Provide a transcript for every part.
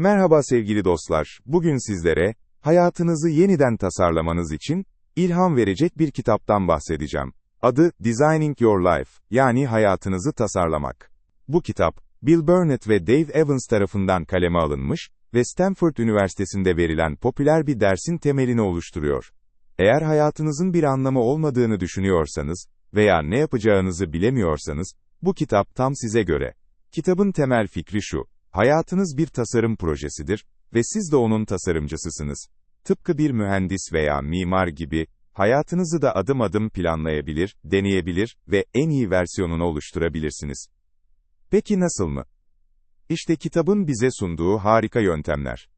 Merhaba sevgili dostlar. Bugün sizlere hayatınızı yeniden tasarlamanız için ilham verecek bir kitaptan bahsedeceğim. Adı Designing Your Life, yani hayatınızı tasarlamak. Bu kitap, Bill Burnett ve Dave Evans tarafından kaleme alınmış ve Stanford Üniversitesi'nde verilen popüler bir dersin temelini oluşturuyor. Eğer hayatınızın bir anlamı olmadığını düşünüyorsanız veya ne yapacağınızı bilemiyorsanız, bu kitap tam size göre. Kitabın temel fikri şu, hayatınız bir tasarım projesidir ve siz de onun tasarımcısısınız. Tıpkı bir mühendis veya mimar gibi, hayatınızı da adım adım planlayabilir, deneyebilir ve en iyi versiyonunu oluşturabilirsiniz. Peki nasıl mı? İşte kitabın bize sunduğu harika yöntemler.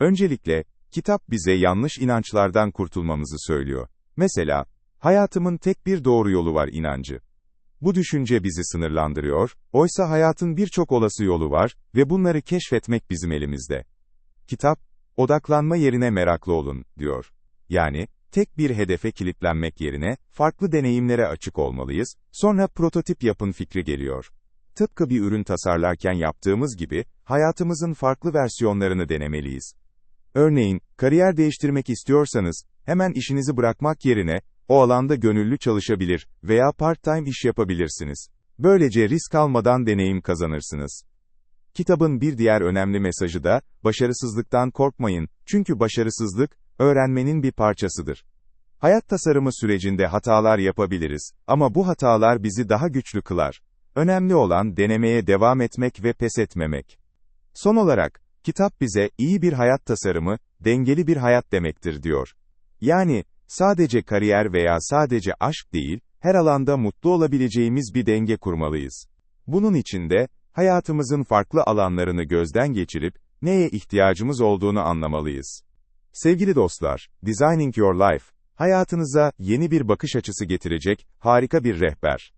Öncelikle, kitap bize yanlış inançlardan kurtulmamızı söylüyor. Mesela, hayatımın tek bir doğru yolu var inancı. Bu düşünce bizi sınırlandırıyor, oysa hayatın birçok olası yolu var ve bunları keşfetmek bizim elimizde. Kitap, odaklanma yerine meraklı olun, diyor. Yani, tek bir hedefe kilitlenmek yerine, farklı deneyimlere açık olmalıyız, sonra prototip yapın fikri geliyor. Tıpkı bir ürün tasarlarken yaptığımız gibi, hayatımızın farklı versiyonlarını denemeliyiz. Örneğin, kariyer değiştirmek istiyorsanız, hemen işinizi bırakmak yerine, o alanda gönüllü çalışabilir veya part-time iş yapabilirsiniz. Böylece risk almadan deneyim kazanırsınız. Kitabın bir diğer önemli mesajı da, başarısızlıktan korkmayın, çünkü başarısızlık, öğrenmenin bir parçasıdır. Hayat tasarımı sürecinde hatalar yapabiliriz, ama bu hatalar bizi daha güçlü kılar. Önemli olan denemeye devam etmek ve pes etmemek. Son olarak, kitap bize iyi bir hayat tasarımı, dengeli bir hayat demektir diyor. Yani, sadece kariyer veya sadece aşk değil, her alanda mutlu olabileceğimiz bir denge kurmalıyız. Bunun için de, hayatımızın farklı alanlarını gözden geçirip, neye ihtiyacımız olduğunu anlamalıyız. Sevgili dostlar, Designing Your Life, hayatınıza yeni bir bakış açısı getirecek harika bir rehber.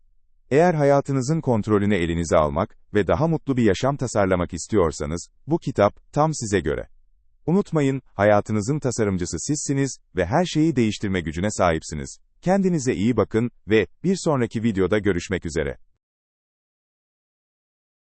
Eğer hayatınızın kontrolünü elinize almak ve daha mutlu bir yaşam tasarlamak istiyorsanız, bu kitap tam size göre. Unutmayın, hayatınızın tasarımcısı sizsiniz ve her şeyi değiştirme gücüne sahipsiniz. Kendinize iyi bakın ve bir sonraki videoda görüşmek üzere.